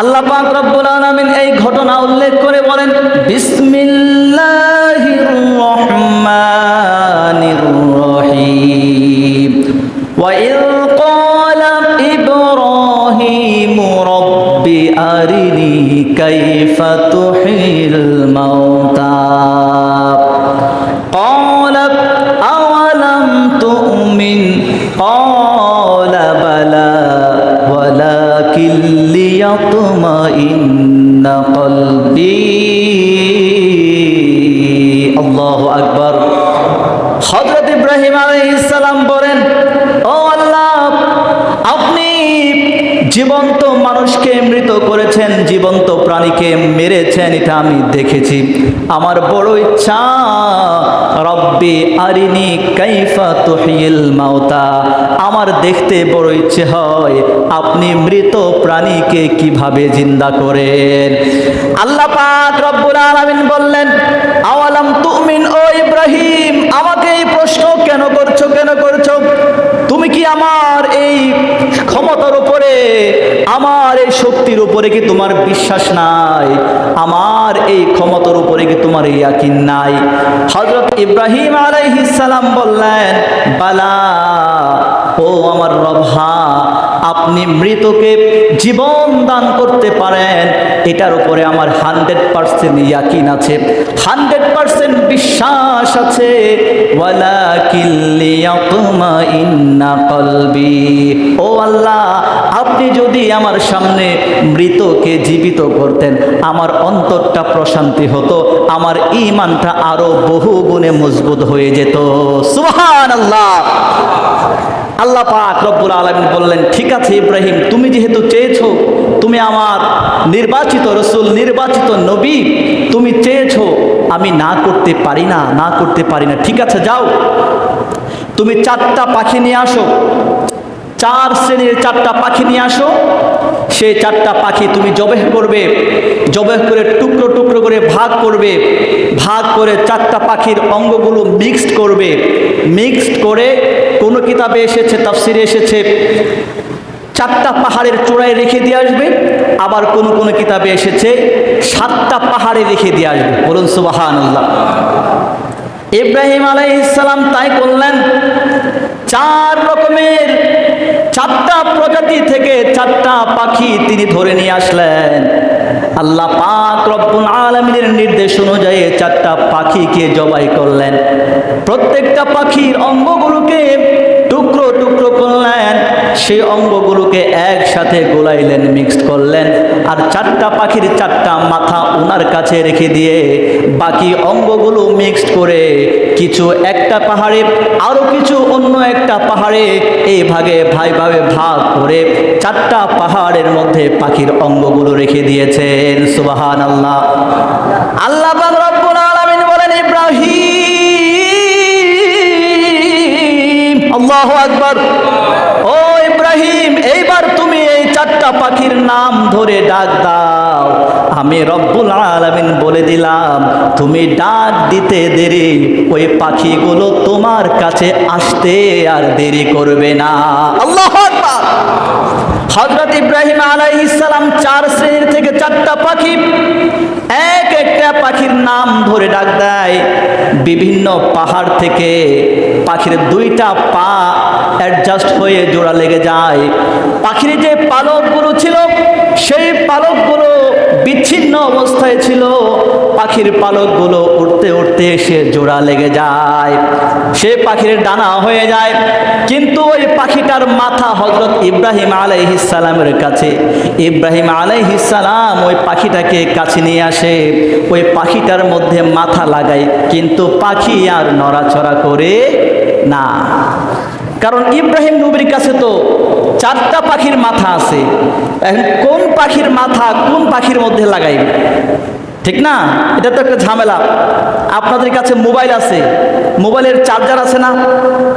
আল্লাহ পাক রব্বুল আলামিন এই ঘটনা উল্লেখ করে বলেন, বিসমিল্লাহির রহমানির রহিম। ওয়া ইয ক্বালা ইব্রাহিম রব্বি আরিনি কাইফা হজরত ইব্রাহিম আলাইসালাম বলেন, ও আল্লাহ, আপনি জীবন্ত মানুষকে মৃত করেছেন, জীবন্ত প্রাণীকে মেরেছেন, এটা আমি দেখেছি। আমার বড় ইচ্ছা, রব্বি আরিনি কাইফা তুহিল মাওতা আমার দেখতে বড় ইচ্ছে হয়, আপনি মৃত প্রাণীকে কীভাবে জিন্দা করেন? আল্লাহ পাক রব্বুল আলামিন বললেন, আওয়ালাম তুমিন ও ইব্রাহিম আমাকে এই প্রশ্ন কেন করছ কেন করছ? তুমি কি আমার এই ক্ষমতার উপরে, আমার এই শক্তির উপরে কি তোমার বিশ্বাস নাই? আমার এই ক্ষমতার উপরে কি তোমার ইয়াকিন নাই? হজরত ইব্রাহিম আলাইহিস সালাম বললেন, বালা, ও আমার রভা আপনি মৃতকে জীবন দান করতে পারেন, এটার উপরে আমার হান্ড্রেড পার্সেন্ট ইয়াকিন আছে। হান্ড্রেড পার্সেন্ট বিশ্বাস আছে। ও আল্লাহ, আপনি যদি আমার সামনে মৃতকে জীবিত করতেন, আমার অন্তরটা প্রশান্তি হতো, আমার ইমানটা আরও বহু গুণে মজবুত হয়ে যেত। সুবহান আল্লাহ আল্লাহ পাক রব্বুল আলমিন বললেন, ঠিক আছে ইব্রাহিম, তুমি যেহেতু চেয়েছো, তুমি আমার নির্বাচিত রসুল, নির্বাচিত নবী, তুমি চেয়েছো, আমি না করতে পারি না না করতে পারি না। ঠিক আছে, যাও। তুমি চারটা পাখি নিয়ে আসো। চার শ্রেণির চারটা পাখি নিয়ে আসো। সেই চারটা পাখি তুমি জবেহ করবে, জবেহ করে টুকরো টুকরো করে ভাগ করবে। ভাগ করে চারটা পাখির অঙ্গগুলো মিক্সড করবে। মিক্সড করে কোনো কিতাবে এসেছে, তাফসিরে এসেছে, চারটা পাহাড়ের চূড়ায় রেখে দিয়ে আসবে, আবার কোনো কোনো কিতাবে এসেছে, সাতটা পাহাড়ে রেখে দিয়ে আসবে। বলুন সুবাহান ইব্রাহিম আলাইসালাম তাই করলেন, চার রকমের, চারটা প্রজাতি থেকে চারটা পাখি তিনি ধরে নিয়ে আসলেন। আল্লাহ পাক রব্বুল আলমিনের নির্দেশ অনুযায়ী চারটা পাখিকে জবাই করলেন। প্রত্যেকটা পাখির অঙ্গগুলোকে টুকরো টুকরো করলেন। সেই অঙ্গগুলোকে একসাথে গোলাইলেন মিক্সড করলেন, আর চারটা পাখির চারটা মাথা ওনার কাছে রেখে দিয়ে বাকি অঙ্গগুলো মিক্সড করে কিছু একটা পাহাড়ে আরও কিছু অন্য একটা পাহাড়ে এই ভাগে ভাই ভাবে ভাগ করে চারটা পাহাড়ের মধ্যে পাখির অঙ্গগুলো রেখে দিয়েছেন সুবাহান আল্লাহ আল্লাহ বলেন, ইব্রাহিম, আল্লাহ আকবার ও ইব্রাহিম এইবার তুমি এই চারটা পাখির নাম ধরে ডাক দাও। আমি রব্বুল আলামিন বলে দিলাম তুমি ডাক দিতে দেরি ওই পাখিগুলো তোমার কাছে আসতে আর দেরি করবে না। আল্লাহ হজরত ইব্রাহিম চার শ্রেণির থেকে চারটা পাখি এক একটা পাখির নাম ধরে ডাক দেয়। বিভিন্ন পাহাড় থেকে পাখির দুইটা পা অ্যাডজাস্ট হয়ে জোড়া লেগে যায়। পাখির যে পালকগুলো ছিল, সেই পালকগুলো বিচ্ছিন্ন অবস্থায় ছিল। পাখির পালকগুলো উঠতে উঠতে এসে জোড়া লেগে যায়। সে পাখির ডানা হয়ে যায়। কিন্তু ওই পাখিটার মাথা হজরত ইব্রাহিম আলাইহিসালামের কাছে। ইব্রাহিম আলাইহিসালাম ওই পাখিটাকে কাছে নিয়ে আসে। ওই পাখিটার মধ্যে মাথা লাগায়, কিন্তু পাখি আর নড়াচড়া করে না। কারণ ইব্রাহিম নবীর কাছে তো চারটা পাখির মাথা আছে। এখন কোন পাখির মাথা কোন পাখির মধ্যে লাগাইবে? ঠিক না? এটা তো একটা ঝামেলা। আপনাদের কাছে মোবাইল আছে। মোবাইলের চার্জার আছে না?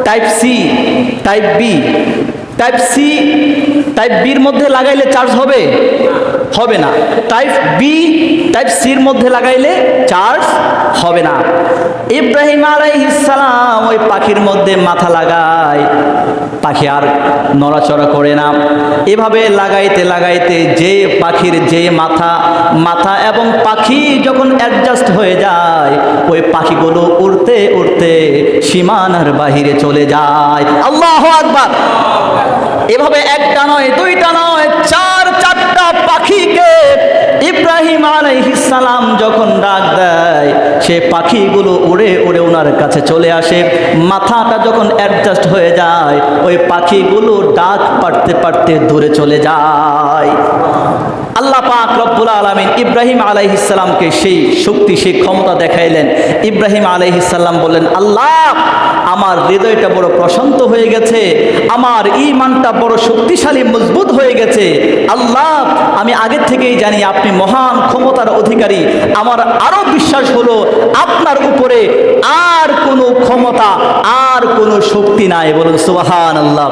Type C type B type C type বির মধ্যে লাগাইলে চার্জ হবে? হবে না। টাইপ বি টাইপ সির মধ্যে লাগাইলে চার্জ হবে না। ইব্রাহিম আলাইহিসসালাম ওই পাখির মধ্যে মাথা লাগায়। পাখি আর নড়াচড়া করে না। এভাবে লাগাইতে লাগাইতে যে পাখির যে মাথা মাথা এবং পাখি যখন অ্যাডজাস্ট হয়ে যায়, ওই পাখিগুলো উড়তে উড়তে সীমানার বাহিরে চলে যায়। আল্লাহ আকবার। এভাবে একটা নয়, দুইটা নয়, চার সে পাখিগুলো উড়ে উড়ে ওনার কাছে চলে আসে। মাথাটা যখন অ্যাডজাস্ট হয়ে যায়, ওই পাখিগুলো ডাক পারতে পারতে দূরে চলে যায়। আল্লাহ পাক রব্বুল আলমিন ইব্রাহিম আলাইহিসাল্লামকে সেই শক্তি, সেই ক্ষমতা দেখাইলেন। ইব্রাহিম আলাইহিসাল্লাম বললেন, আল্লাহ, আমার হৃদয়টা বড় প্রশান্ত হয়ে গেছে, আমার ইমানটা বড় শক্তিশালী, মজবুত হয়ে গেছে। আল্লাহ, আমি আগের থেকেই জানি আপনি মহান ক্ষমতার অধিকারী। আমার আরও বিশ্বাস হলো, আপনার উপরে আর কোনো ক্ষমতা, আর কোনো শক্তি নাই। বলুন সুবাহান আল্লাহ